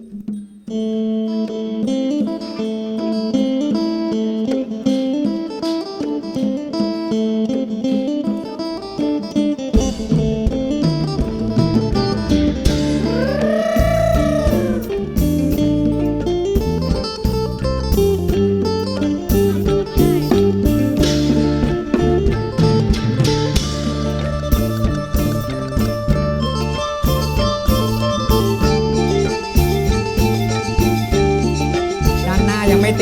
Mm. -hmm.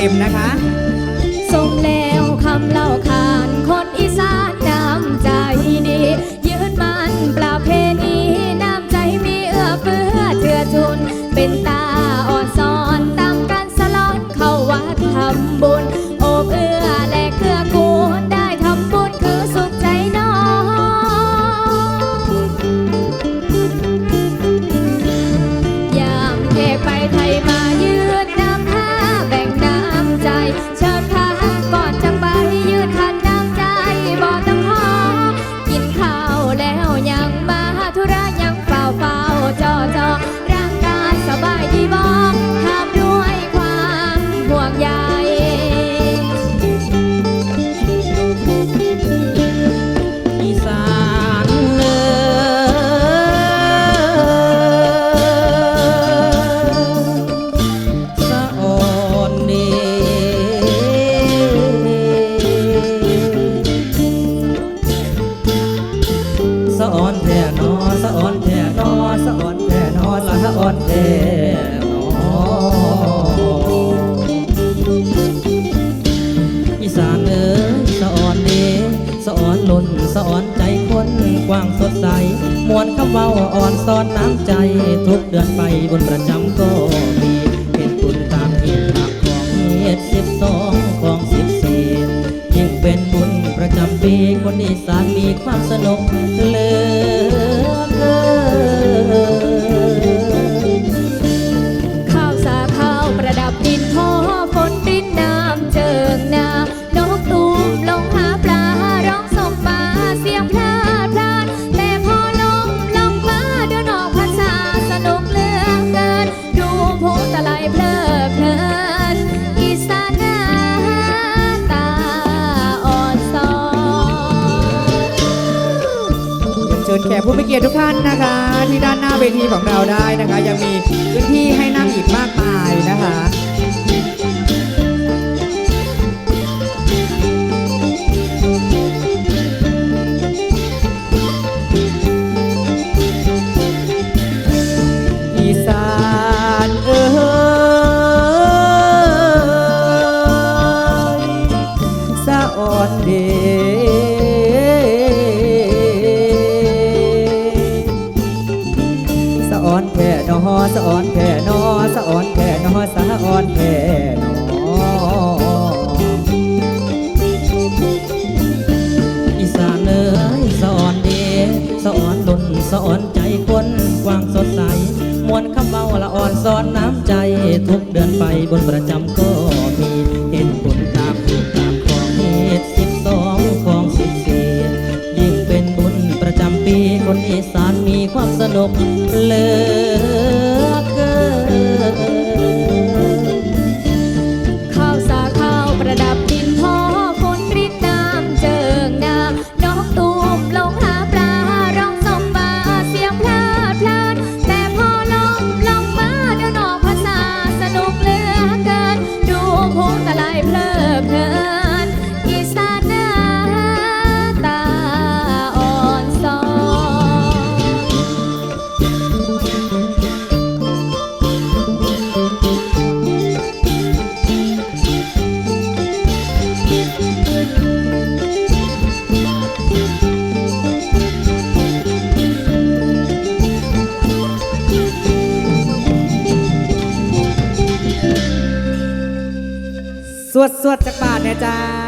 เต็มนะคะ สมแล้วคำเล่าขานคนอีสานน้ำใจดี ยืนมันประเพณีน้ำใจมีเอื้อเฟื้อเจือจุน เป็นตาอ่อนสอนตามกันสลอนเข้าวัดทำบุญโอบเอื้อและเกื้อกูลได้ทำบุญคือสุขใจน้องยามเทไปไทยมา นข้าวแล้วยังมาธุระยังเฝ้าเฝ้าจอจอร่างกายสบายดีบ้องทำด้วยความห่วงใย สะอ่อนใจคนกว้างสดใส มวนคำเว้าอ่อนซ้อนน้ำใจ ทุกเดือนไปบนประจำก็มีเป็นบุญตามเหตุตามของเหตุสิบสองของสิบสี่ยิ่งเป็นบุญประจำปีคนอีสานมีความสนุกเลย ญแขกผู้มีเกียรติทุกท่านนะคะ ที่ด้านหน้าเวทีของเราได้นะคะ ยังมีพื้นที่ให้นั่งอีกมากมายนะคะ อสะอ่อนแผ่นอสะอ่อนแผ่นอสะอ่อนแผ่นออีสานเอ๋ยสะอ่อนเดสะอ่อนดนสะอ่อนใจคนกว้างสดใสมวนคำเบาละอ่อนซ้อนน้ำใจ ทุกเดือนไปบนประจำก็มีเห็นผลตามเหตุตามของเหตุสิบสองของสิบสี่ยิ่งเป็นบุญประจำปีคนอีสานมีความสนุกเลือ สวดสวดจากบาทเนี่ยจ้า